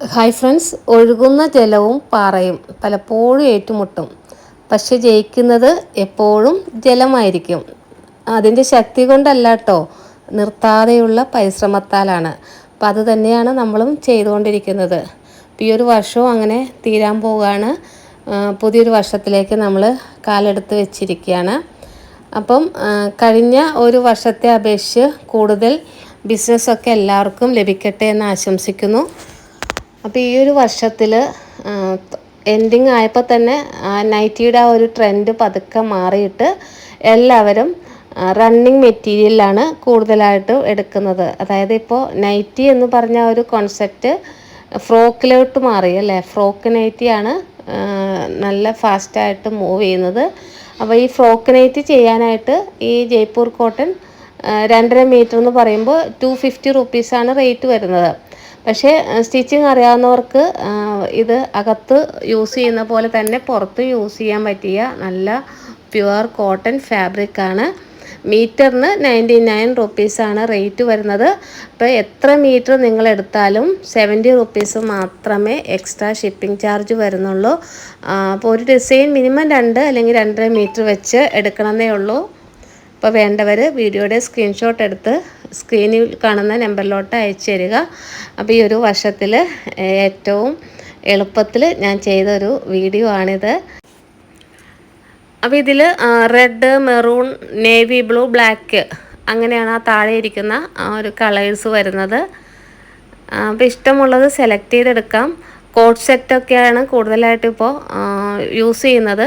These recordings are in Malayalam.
ഹായ് ഫ്രണ്ട്സ് ഒഴുകുന്ന ജലവും പാറയും പലപ്പോഴും ഏറ്റുമുട്ടും. പക്ഷെ ജയിക്കുന്നത് എപ്പോഴും ജലമായിരിക്കും. അതിന്റെ ശക്തി കൊണ്ടല്ല കേട്ടോ നിർത്താതെയുള്ള പരിശ്രമത്താലാണ്. അപ്പം അത് തന്നെയാണ് നമ്മളും ചെയ്തുകൊണ്ടിരിക്കുന്നത്. അപ്പം ഈ ഒരു വർഷവും അങ്ങനെ തീരാൻ പോവുകയാണ്. പുതിയൊരു വർഷത്തിലേക്ക് നമ്മൾ കാലെടുത്ത് വെച്ചിരിക്കുകയാണ്. അപ്പം കഴിഞ്ഞ ഒരു വർഷത്തെ അപേക്ഷിച്ച് കൂടുതൽ ബിസിനസ്സൊക്കെ എല്ലാവർക്കും ലഭിക്കട്ടെ എന്ന് ആശംസിക്കുന്നു. അപ്പോൾ ഈ ഒരു വർഷത്തിൽ എൻഡിങ് ആയപ്പോൾ തന്നെ നൈറ്റിയുടെ ആ ഒരു ട്രെൻഡ് പതുക്കെ മാറിയിട്ട് എല്ലാവരും റണ്ണിങ് മെറ്റീരിയലാണ് കൂടുതലായിട്ട് എടുക്കുന്നത്. അതായത് ഇപ്പോൾ നൈറ്റി എന്ന് പറഞ്ഞ ഒരു കോൺസെപ്റ്റ് ഫ്രോക്കിലോട്ട് മാറി അല്ലേ? ഫ്രോക്ക് നൈറ്റിയാണ് നല്ല ഫാസ്റ്റായിട്ട് മൂവ് ചെയ്യുന്നത്. അപ്പോൾ ഈ ഫ്രോക്ക് നൈറ്റി ചെയ്യാനായിട്ട് ഈ ജയ്പൂർ കോട്ടൺ രണ്ടര മീറ്റർ എന്ന് പറയുമ്പോൾ ടു ഫിഫ്റ്റി റുപ്പീസാണ് റേറ്റ് വരുന്നത്. പക്ഷേ സ്റ്റിച്ചിങ് അറിയാവുന്നവർക്ക് ഇത് അകത്ത് യൂസ് ചെയ്യുന്ന പോലെ തന്നെ പുറത്ത് യൂസ് ചെയ്യാൻ പറ്റിയ നല്ല പ്യുവർ കോട്ടൺ ഫാബ്രിക്കാണ് മീറ്ററിന് നയന്റി നയൻ റുപ്പീസാണ് റേറ്റ് വരുന്നത്. അപ്പോൾ എത്ര മീറ്റർ നിങ്ങൾ എടുത്താലും സെവന്റി റുപ്പീസ് മാത്രമേ എക്സ്ട്രാ ഷിപ്പിംഗ് ചാർജ് വരുന്നുള്ളൂ. അപ്പോൾ ഒരു ഡിസൈൻ മിനിമം രണ്ട് അല്ലെങ്കിൽ രണ്ടര മീറ്റർ വെച്ച് എടുക്കണമെന്നേ ഉള്ളൂ. അപ്പോൾ വേണ്ടവർ വീഡിയോയുടെ സ്ക്രീൻഷോട്ട് എടുത്ത് സ്ക്രീനിൽ കാണുന്ന നമ്പറിലോട്ട് അയച്ചു തരിക. അപ്പോൾ ഈ ഒരു വർഷത്തിൽ ഏറ്റവും എളുപ്പത്തിൽ ഞാൻ ചെയ്തൊരു വീഡിയോ ആണിത്. അപ്പോൾ ഇതിൽ red maroon navy blue black അങ്ങനെയാണ് ആ താഴെ ഇരിക്കുന്ന ആ ഒരു കളേഴ്സ് വരുന്നത്. അപ്പോൾ ഇഷ്ടമുള്ളത് സെലക്ട് ചെയ്തെടുക്കാം. കോട്ട് സെറ്റൊക്കെയാണ് കൂടുതലായിട്ട് ഇപ്പോൾ യൂസ് ചെയ്യുന്നത്.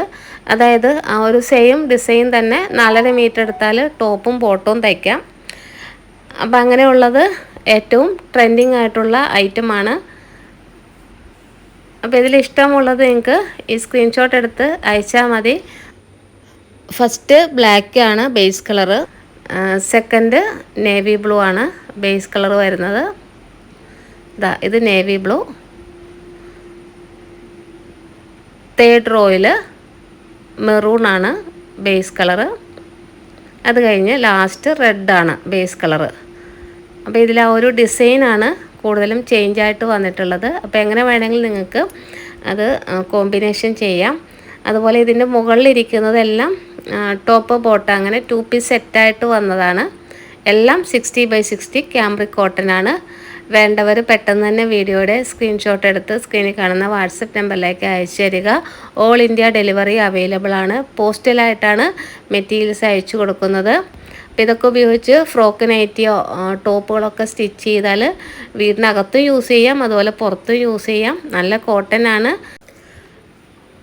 അതായത് ആ ഒരു സെയിം ഡിസൈൻ തന്നെ നാലര മീറ്റർ എടുത്താൽ ടോപ്പും ബോട്ടവും തയ്ക്കാം. അപ്പം അങ്ങനെയുള്ളത് ഏറ്റവും ട്രെൻഡിങ് ആയിട്ടുള്ള ഐറ്റമാണ് അപ്പോൾ ഇതിൽ ഇഷ്ടമുള്ളത് നിങ്ങൾക്ക് ഈ സ്ക്രീൻഷോട്ട് എടുത്ത് അയച്ചാൽ മതി. ഫസ്റ്റ് ബ്ലാക്ക് ആണ് base colour second navy blue ആണ് ബേസ് കളർ വരുന്നത്. ഇതാ ഇത് നേവി ബ്ലൂ തേർഡ് റോയിൽ മെറൂൺ ആണ് ബേസ് കളറ് അത് കഴിഞ്ഞ് ലാസ്റ്റ് റെഡാണ് ബേസ് കളറ് അപ്പോൾ ഇതിൽ ആ ഒരു ഡിസൈനാണ് കൂടുതലും ചേഞ്ച് ആയിട്ട് വന്നിട്ടുള്ളത്. അപ്പോൾ എങ്ങനെ വേണമെങ്കിൽ നിങ്ങൾക്ക് അത് കോമ്പിനേഷൻ ചെയ്യാം. അതുപോലെ ഇതിന്റെ മുകളിലിരിക്കുന്നതെല്ലാം ടോപ്പ് ബോട്ട് അങ്ങനെ ടു പീസ് സെറ്റായിട്ട് വന്നതാണ്. എല്ലാം sixty by sixty cambric cotton ആണ്. വേണ്ടവർ പെട്ടെന്ന് തന്നെ വീഡിയോയുടെ സ്ക്രീൻഷോട്ട് എടുത്ത് സ്ക്രീനിൽ കാണുന്ന വാട്സപ്പ് നമ്പറിലേക്ക് അയച്ചു തരിക. ഓൾ ഇന്ത്യ ഡെലിവറി അവൈലബിൾ ആണ്. പോസ്റ്റലായിട്ടാണ് മെറ്റീരിയൽസ് അയച്ചു കൊടുക്കുന്നത്. അപ്പോൾ ഇതൊക്കെ ഉപയോഗിച്ച് ഫ്രോക്ക് നൈറ്റിയോ ടോപ്പുകളൊക്കെ സ്റ്റിച്ച് ചെയ്താൽ വീടിനകത്തും യൂസ് ചെയ്യാം അതുപോലെ പുറത്തും യൂസ് ചെയ്യാം. നല്ല കോട്ടൺ ആണ്.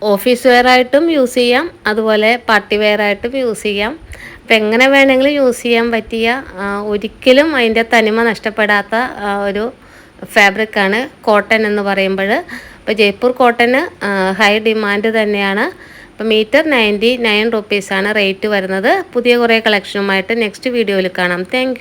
ഓഫീസ് വെയറായിട്ടും യൂസ് ചെയ്യാം. അതുപോലെ പാർട്ടി വെയറായിട്ടും യൂസ് ചെയ്യാം. അപ്പം എങ്ങനെ വേണമെങ്കിലും യൂസ് ചെയ്യാൻ പറ്റിയ ഒരിക്കലും അതിന്റെ തനിമ നഷ്ടപ്പെടാത്ത ഒരു ഫാബ്രിക്കാണ് കോട്ടൺ എന്ന് പറയുമ്പോൾ ഇപ്പോൾ ജയ്പൂർ കോട്ടന് ഹൈ ഡിമാൻഡ് തന്നെയാണ്. അപ്പോൾ മീറ്റർ നയന്റി നയൻ റുപ്പീസാണ് റേറ്റ് വരുന്നത്. പുതിയ കുറേ കളക്ഷനുമായിട്ട് നെക്സ്റ്റ് വീഡിയോയിൽ കാണാം. താങ്ക്